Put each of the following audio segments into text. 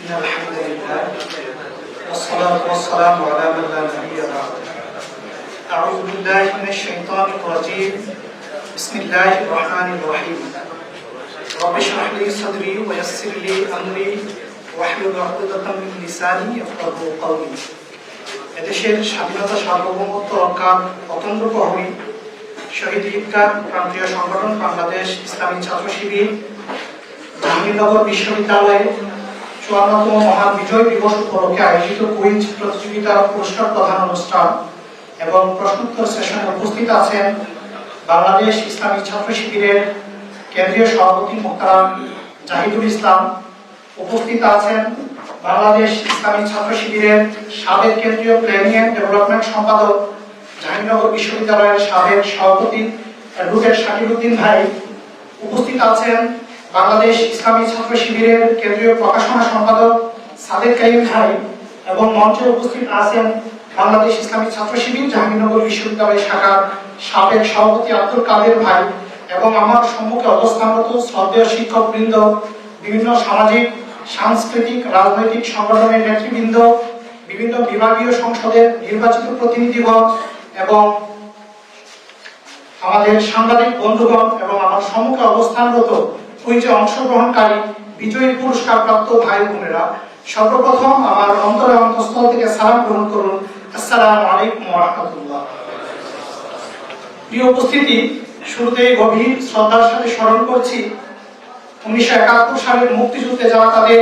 إن الحمد لله والصلاة والسلام على من لا نبي بعد أعوذ بالله من الشيطان الرجيم بسم الله الرحمن الرحيم رب اشرح لي صدري ويسر لي أمري واحلل عقدة من لساني يفقهوا قولي এদেশের স্বাধীনতা সার্বভৌমত্ব রক্ষার অতন্ত্র প্রহরী শহীদ ঈদগাহ প্রান্তীয় সংগঠন বাংলাদেশ ইসলামী ছাত্র শিবির জাহাঙ্গীরনগর বিশ্ববিদ্যালয়ে চুয়ান্নতম মহান বিজয় দিবস উপলক্ষে আয়োজিত কুইজ প্রতিযোগিতার পুরস্কার প্রধান অনুষ্ঠান এবং প্রশ্নোত্তর সেশনে উপস্থিত আছেন বাংলাদেশ ইসলামী ছাত্র শিবিরের কেন্দ্রীয় সভাপতি মোহতারাম জাহিদুল ইসলাম। উপস্থিত আছেন বাংলাদেশ ইসলামী ছাত্র শিবিরের সাবেক কেন্দ্রীয় প্ল্যানিং অ্যান্ড ডেভেলপমেন্ট সম্পাদক জাহাঙ্গীরনগর বিশ্ববিদ্যালয়ের সাবেক সভাপতি অ্যাডভোকেট শাকিবুদ্দিন ভাই। উপস্থিত আছেন বাংলাদেশ ইসলামী ছাত্র শিবিরের কেন্দ্রীয় প্রকাশনা সম্পাদক সাদেক কাইম ভাই এবং মঞ্চে উপস্থিত আছেন বাংলাদেশ ইসলামী ছাত্র শিবির জাহাঙ্গীরনগর বিশ্ববিদ্যালয় শাখার সাবেক সভাপতি আব্দুল কাদের ভাই এবং আমার সম্মুখে অবস্থানরত শ্রদ্ধেয় শিক্ষক বৃন্দ বিভিন্ন সামাজিক, সাংস্কৃতিক, রাজনৈতিক সংগঠনের নেতৃবৃন্দ, বিভিন্ন বিভাগীয় সংসদের নির্বাচিত প্রতিনিধিগণ এবং আমাদের সাংবাদিক বন্ধুগণ এবং আমার সম্মুখে অবস্থানরত কুইজে অংশগ্রহণকারী বিজয়ী পুরস্কার প্রাপ্ত ভাই বোনেরা, সর্বপ্রথম আমার অন্তরে অন্তঃস্থল থেকে সালাম গ্রহণ করুন। আসসালামু আলাইকুম ওয়া রাহমাতুল্লাহ। প্রিয় উপস্থিতি, শুরুতেই গভীর শ্রদ্ধার সাথে স্মরণ করছি, উনিশশো একাত্তর সালের মুক্তিযুদ্ধে যারা তাদের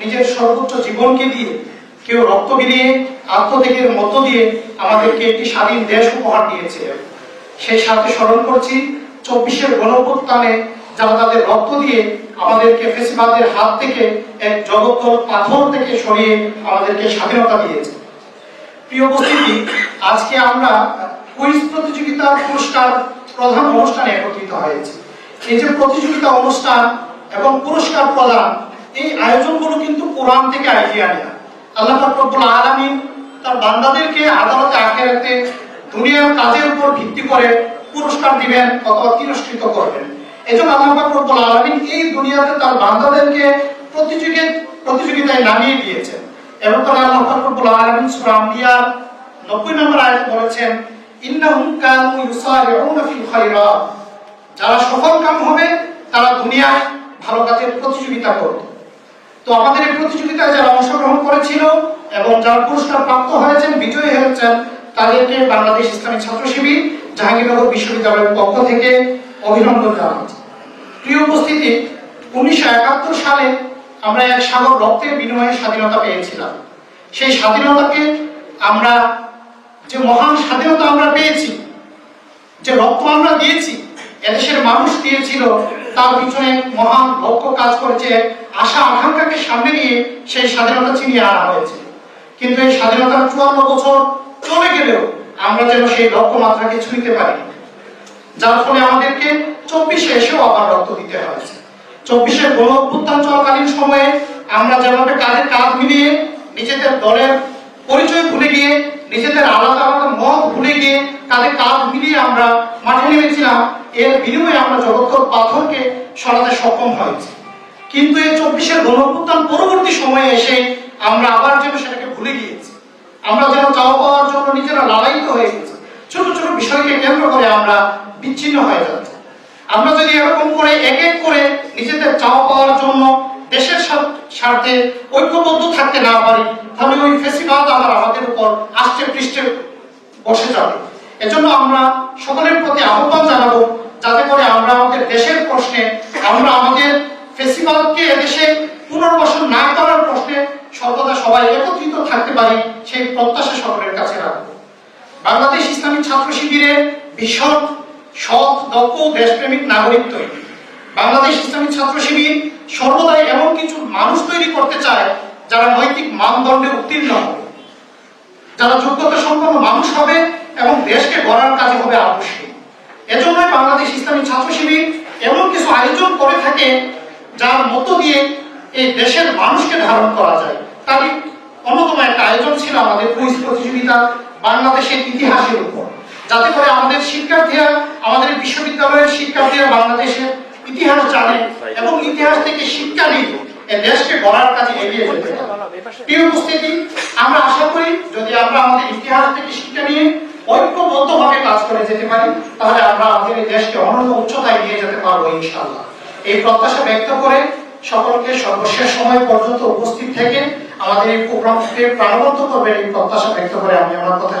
নিজের সর্বোচ্চ জীবনকে দিয়ে, কেউ রক্ত বিলিয়ে আত্মত্যাগের মধ্য দিয়ে আমাদেরকে একটি স্বাধীন দেশ উপহার দিয়েছে। সেই সাথে স্মরণ করছি, চব্বিশের গণঅভ্যুত্থানে যারা তাদের রক্ত দিয়ে আমাদেরকে ফেসিবাদের হাত থেকে এক জগত্তল পাথর থেকে সরিয়ে আমাদেরকে স্বাধীনতা দিয়েছে। প্রিয় উপস্থিতি, আজকে আমরা কুইজ প্রতিযোগিতার পুরস্কার প্রধান অনুষ্ঠানে একত্রিত হয়েছে। এই যে প্রতিযোগিতা অনুষ্ঠান এবং পুরস্কার প্রদান, এই আয়োজনগুলো কিন্তু কোরআন থেকে আইডিয়া নেওয়া আল্লাহ রব্বুল আলামিন তার বান্দাদেরকে আদালতে আখেরাতে দুনিয়ার কাজের উপর ভিত্তি করে পুরস্কার দিবেন অথবা তিরস্কৃত করবেন। এজন্য আল্লাহ পাক রব্বুল আলামিন এই দুনিয়াতে তার বান্দাদেরকে প্রতিযোগিতা প্রতিযোগিতায় নামিয়ে দিয়েছেন। এবং তারা আল্লাহ পাক রব্বুল আলামিন সূরা আম্বিয়ার 90 নম্বর বলেছেন, ইন্নাহুম কানু ইউসারিউনা ফিল যারা সফল কাম হবে, তারা দুনিয়ায় ভালো কাজের প্রতিযোগিতা করবে। তো আমাদের এই প্রতিযোগিতায় যারা অংশগ্রহণ করেছিল এবং যারা পুরস্কার প্রাপ্ত হয়েছেন, বিজয়ী হয়েছেন, তাদেরকে বাংলাদেশ ইসলামী ছাত্র শিবির জাহাঙ্গীরনগর বিশ্ববিদ্যালয়ের পক্ষ থেকে অভিনন্দন জানাচ্ছি প্রিয় উপস্থিতি, উনিশশো একাত্তর সালে আমরা এক সাগর রক্তের বিনিময়ে স্বাধীনতা পেয়েছিলাম। সেই স্বাধীনতাকে আমরা, যে মহান স্বাধীনতা আমরা পেয়েছি, যে রক্ত আমরা দিয়েছি, এদেশের মানুষ দিয়েছিল, তার পিছনে মহান লক্ষ্য কাজ করেছে, আশা আকাঙ্ক্ষাকে সামনে নিয়ে সেই স্বাধীনতা ছিনিয়ে আনা হয়েছে। কিন্তু এই স্বাধীনতার চুয়ান্ন বছর চলে গেলেও আমরা যেন সেই লক্ষ্য লক্ষ্যমাত্রাকে ছুঁইতে পারি যার ফলে আমাদেরকে চব্বিশে এসেও আবার রক্ত দিতে হয়েছে। চব্বিশের গণ অভ্যুত্থান চলাকালীন সময়ে আমরা যেভাবে কাঁধে কাঁধ মিলিয়ে নিজেদের দলের পরিচয় ভুলে গিয়ে, নিজেদের আলাদা আলাদা মত ভুলে গিয়ে কাঁধে কাঁধ মিলিয়ে আমরা মাঠে নেমেছিলাম, এর বিনিময়ে আমরা জগত্তর পাথরকে সরাতে সক্ষম হয়েছি। কিন্তু এই চব্বিশের গণ অভ্যুত্থান পরবর্তী সময়ে এসে আমরা আবার যেন সেটাকে ভুলে গিয়েছি। আমরা যেন চাওয়া পাওয়ার জন্য নিজেরা লালায়িত হয়ে গেছি ছোট ছোট বিষয়কে কেন্দ্র করে আমরা বিচ্ছিন্ন হয়ে যাচ্ছি। আমরা যদি এরকম করে এক এক করে নিজেদের চাওয়া পাওয়ার জন্য দেশের স্বার্থে ঐক্যবদ্ধ থাকতে না পারি, তাহলে ওই ফেসিবাদ আবার আমাদের উপর আষ্টে পৃষ্ঠে বসে যাবে। এজন্য আমরা সকলের প্রতি আহ্বান জানাব, যাতে করে আমরা আমাদের দেশের প্রশ্নে, আমরা আমাদের ফেসিবাদকে এদেশে পুনর্বাসন না করার প্রশ্নে সর্বদা সবাই একত্রিত থাকতে পারি, সেই প্রত্যাশা সকলের কাছে রাখব। বাংলাদেশ ছাত্র শিবিরের ভীষণ সৎ, দক্ষ, দেশপ্রেমিক, নাগরিক তৈরি। বাংলাদেশ ইসলামী ছাত্র শিবির সর্বদাই এমন কিছু মানুষ তৈরি করতে চায় যারা নৈতিক মানদণ্ডে উত্তীর্ণ হবে। যারা যোগ্যতা সম্পন্ন মানুষ হবে এবং দেশকে গড়ার কাজে হবে আবশ্যক এজন্যই বাংলাদেশ ইসলামী ছাত্র শিবির এমন কিছু আয়োজন করে থাকে যার মধ্য দিয়ে এই দেশের মানুষকে ধারণ করা যায়। তারই অন্যতম একটা আয়োজন ছিল আমাদের কুইজ প্রতিযোগিতা বাংলাদেশের ইতিহাসের উপর। যাতে করে আমাদের শিক্ষার্থীরা, আমাদের বিশ্ববিদ্যালয়ের শিক্ষার্থীরা বাংলাদেশের ইতিহাস জানে এবং ইতিহাস থেকে শিক্ষা নিয়ে দেশকে গড়ার কাজে এগিয়ে যেতে প্রিয় উপস্থিতি, আমরা আশা করি যদি আমরা আমাদের ইতিহাস থেকে শিক্ষা নিয়ে ঐক্যবদ্ধভাবে কাজ করে যেতে পারি, তাহলে আমরা আমাদের এই দেশকে অনন্য উচ্চতায় নিয়ে যেতে পারব ইনশাআল্লাহ। এই প্রত্যাশা ব্যক্ত করে সকলকে সর্বশেষ সময় পর্যন্ত উপস্থিত থেকে আমাদের এই প্রোগ্রামকে প্রাণবন্ত করবেন এই প্রত্যাশা ব্যক্ত করে আমি আমার কথা